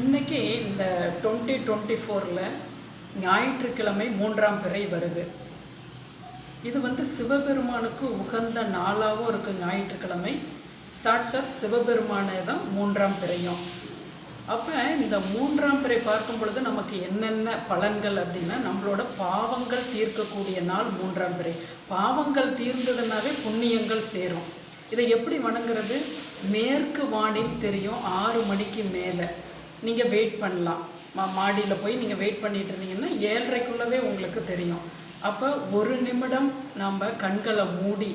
இன்னைக்கு இந்த twenty twenty ஃபோரில் ஞாயிற்றுக்கிழமை மூன்றாம் பிறை வருது. இது வந்து சிவபெருமானுக்கு உகந்த நாளாகவும் இருக்குது ஞாயிற்றுக்கிழமை. சாட்சாத் சிவபெருமானே தான் மூன்றாம் பிறையும். அப்போ இந்த மூன்றாம் பிறை பார்க்கும் பொழுது நமக்கு என்னென்ன பலன்கள் அப்படின்னா நம்மளோட பாவங்கள் தீர்க்கக்கூடிய நாள் மூன்றாம் பிறை. பாவங்கள் தீர்ந்ததுனாவே புண்ணியங்கள் சேரும். இதை எப்படி வணங்குறது? மேற்கு வானில் தெரியும் ஆறு மணிக்கு மேலே. நீங்கள் வெயிட் பண்ணலாம். மா மாடியில் போய் நீங்கள் வெயிட் பண்ணிட்டு இருந்தீங்கன்னா ஏழரைக்குள்ளவே உங்களுக்கு தெரியும். அப்போ ஒரு நிமிடம் நாம் கண்களை மூடி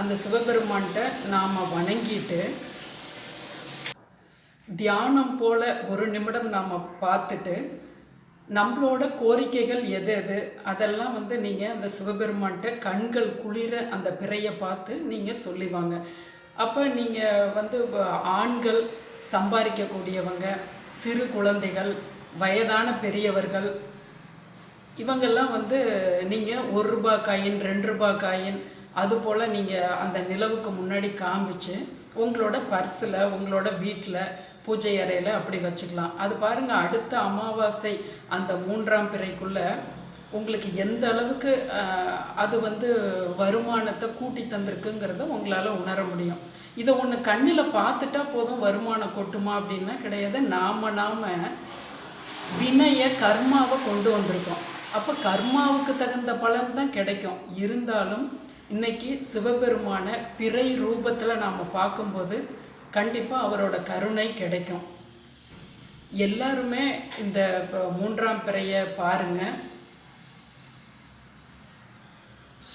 அந்த சிவபெருமான்கிட்ட நாம் வணங்கிட்டு தியானம் போல ஒரு நிமிடம் நாம் பார்த்துட்டு நம்மளோட கோரிக்கைகள் எது எது அதெல்லாம் வந்து நீங்கள் அந்த சிவபெருமான்கிட்ட கண்கள் குளிர அந்த பிறையை பார்த்து நீங்கள் சொல்லிவாங்க. அப்போ நீங்கள் வந்து ஆண்கள் சம்பாதிக்கக்கூடியவங்க சிறு குழந்தைகள் வயதான பெரியவர்கள் இவங்கெல்லாம் வந்து நீங்கள் ஒரு ரூபா காயின் ரெண்டு ரூபா காயின் அது போல் நீங்கள் அந்த நிலவுக்கு முன்னாடி காமிச்சு உங்களோட பர்ஸில் உங்களோட வீட்டில் பூஜை அறையில் அப்படி வச்சுக்கலாம். அது பாருங்கள் அடுத்த அமாவாசை அந்த மூன்றாம் பிறைக்குள்ளே உங்களுக்கு எந்த அளவுக்கு அது வந்து வருமானத்தை கூட்டி தந்திருக்குங்கிறத உங்களால் உணர முடியும். இதை ஒன்று கண்ணில் பார்த்துட்டா போதும் வருமானம் கொட்டுமா அப்படின்னா கிடையாது. நாம நாம வினைய கர்மாவை கொண்டு வந்திருக்கோம். அப்போ கர்மாவுக்கு தகுந்த பலன் தான் கிடைக்கும். இருந்தாலும் இன்னைக்கு சிவபெருமான பிறை ரூபத்தில் நாம் பார்க்கும்போது கண்டிப்பாக அவரோட கருணை கிடைக்கும். எல்லாருமே இந்த மூன்றாம் பிறையை பாருங்கள்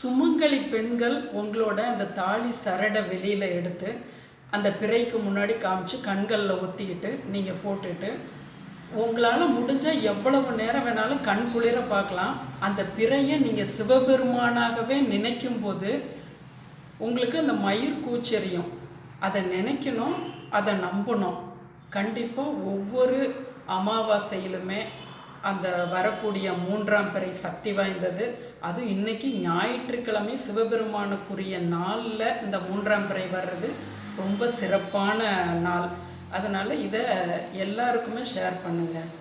சுமங்கலி பெண்கள் உங்களோட அந்த தாலி சரடை வெளியில் எடுத்து அந்த பிறைக்கு முன்னாடி காமிச்சு கண்களில் ஒத்திக்கிட்டு நீங்கள் போட்டுட்டு உங்களால் முடிஞ்சால் எவ்வளவு நேரம் வேணாலும் கண் குளிர பார்க்கலாம். அந்த பிறையை நீங்கள் சிவபெருமானாகவே நினைக்கும் போது உங்களுக்கு அந்த மயிர் கூச்சரியும். அதை நினைக்கணும் அதை நம்பணும். கண்டிப்பாக ஒவ்வொரு அமாவாசையிலுமே அந்த வரக்கூடிய மூன்றாம் பிறை சக்தி வாய்ந்தது. அதுவும் இன்னைக்கு ஞாயிற்றுக்கிழமை சிவபெருமானுக்குரிய நாளில் இந்த மூன்றாம் பிறை வர்றது ரொம்ப சிறப்பான நாள். அதனால் இதை எல்லாருக்குமே ஷேர் பண்ணுங்கள்